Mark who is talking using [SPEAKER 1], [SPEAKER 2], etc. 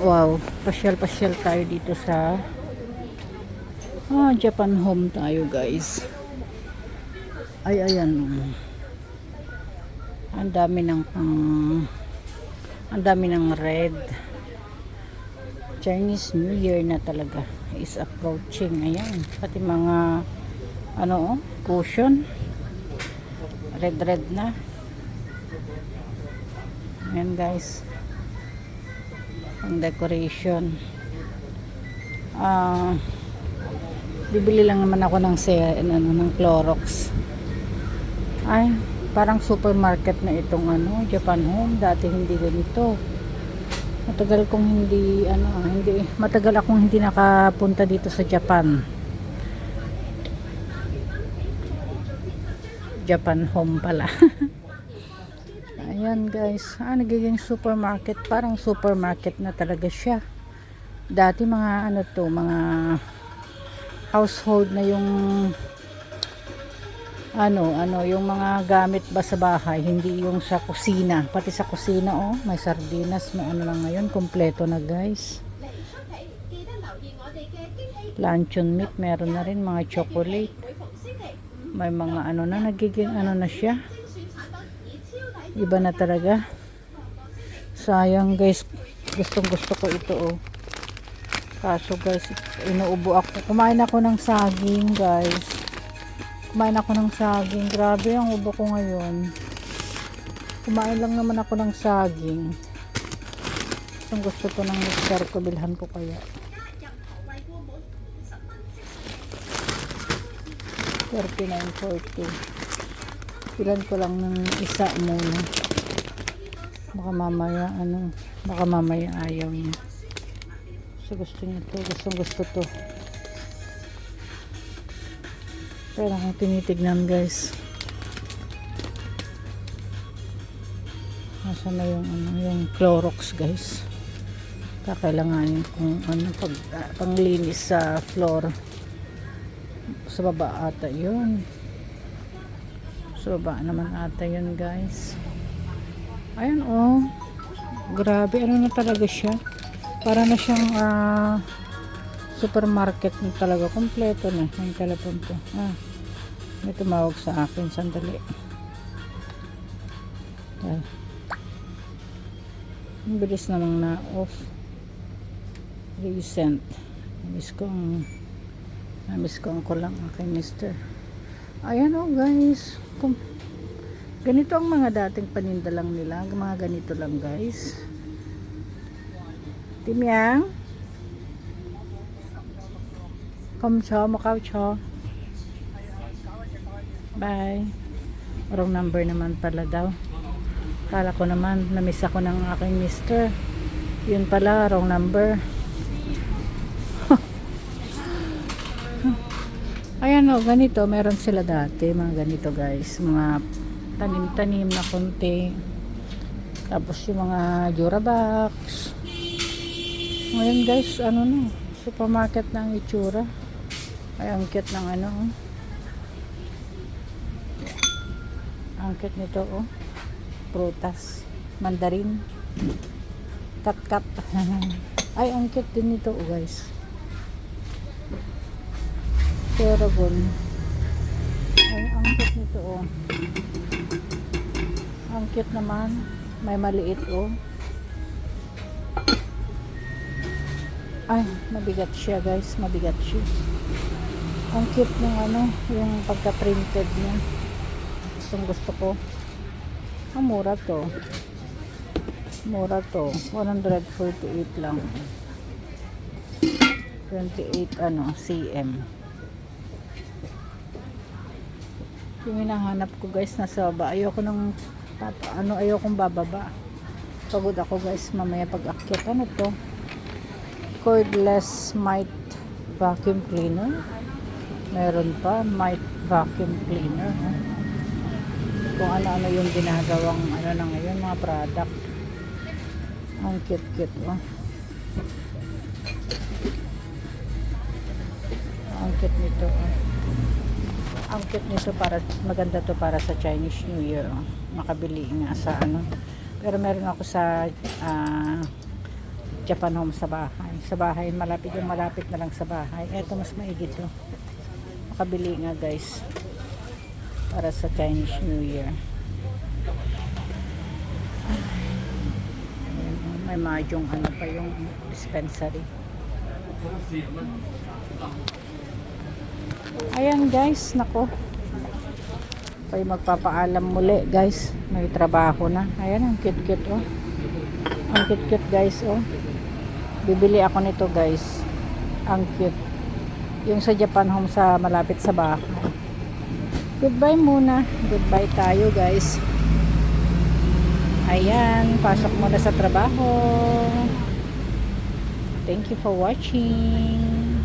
[SPEAKER 1] Wow, pasyal-pasyal tayo dito sa ah, Japan Home tayo guys. Ay, ayan. Ang dami ng pang ang dami ng red. Chinese New Year na talaga is approaching. Ayan, pati mga ano, oh, cushion. Red-red na. Ayan guys. Ang decoration. Ah, bibili lang naman ako ng se ano, ng Clorox. Ay, parang supermarket na itong ano, Japan Home. Dati hindi ganito. Matagal kong hindi ano, hindi matagal akong hindi nakapunta dito sa Japan. Japan Home pala. Ayan guys, ah, nagiging supermarket, parang supermarket na talaga siya. Dati mga ano to, mga household na yung ano, ano, yung mga gamit ba sa bahay, hindi yung sa kusina. Pati sa kusina, oh, may sardinas, may ano lang ngayon, kompleto na guys. Luncheon meat, meron na rin mga chocolate. May mga ano na, nagiging ano na siya. Iba na talaga. Sayang guys, gustong gusto ko ito oh. Kaso guys, inuubo ako. Kumain ako ng saging guys. Kumain ako ng saging. Grabe ang ubo ko ngayon. Kumain lang naman ako ng saging. Gustong gusto ko ng mixer ko. Bilhan ko kaya. 39.40 Pilan ko lang ng isa muna. Baka mamaya ano, baka mamaya ayaw niya. So gusto niya to, gustong gusto to. Pero kung tinitignan guys. Nasa na yung ano, yung Clorox guys. Kakailanganin kung ano pag ah, panglinis sa floor. Sa baba ata 'yun. Sa baba naman ata 'yun guys. Ayun oh. Grabe ano na talaga siya. Para na siyang ah, supermarket na talaga. Kompleto na. Yung telepon ko. Ah, may tumawag sa akin. Sandali. Ay. Ang bilis namang na off. Recent. Miss ko ang Namiss ko ang kulang aking mister. Ayan o guys. Kung, ganito ang mga dating paninda lang nila. Mga ganito lang guys. Timyang. Kom cho, makaw cho. Bye. Wrong number naman pala daw. Kala ko naman, namiss ako ng aking mister. Yun pala, wrong number. Ayan o, ganito, meron sila dati, mga ganito guys, mga tanim-tanim na konti. Tapos yung mga Durabox. Ngayon guys, ano na, supermarket na ang itsura. Ay, ang cute ng ano, oh. Ang cute nito, oh. Prutas. Mandarin. Kat-kat. Ay, ang cute din nito, oh, guys. Paragon. Ay, ang cute nito, oh. Ang cute naman. May maliit, oh. Ay, mabigat siya, guys. Mabigat siya. Ang cute ng ano, yung pagka-printed niya. Gustong gusto ko. Ang mura to. Mura to. 148 lang. 28 ano, cm. Yung hinahanap ko guys nasa baba. Ayoko nang papa, ano ayokong bababa. Pagod ako guys mamaya pag akyat. Ano to? Cordless might vacuum cleaner. Meron pa might vacuum cleaner. no? Kung ano-ano yung ginagawang ano na ngayon mga product. Ang cute-cute oh. Ang cute nito oh. Ang cute nito para maganda to para sa Chinese New Year oh. Makabili nga sa ano. Pero meron ako sa ah, Japan Home sa bahay. Sa bahay, malapit yung malapit na lang sa bahay. Eto, mas maigit to. Makabili nga guys. Para sa Chinese New Year. May mahjong ano pa yung dispensary. Ayan guys, nako. Ay magpapaalam muli guys. May trabaho na. Ayan, ang cute-cute oh. Ang cute-cute guys oh. Bibili ako nito guys. Ang cute. Yung sa Japan Home sa malapit sa bahay. Goodbye muna. Goodbye tayo guys. Ayan, pasok muna sa trabaho. Thank you for watching.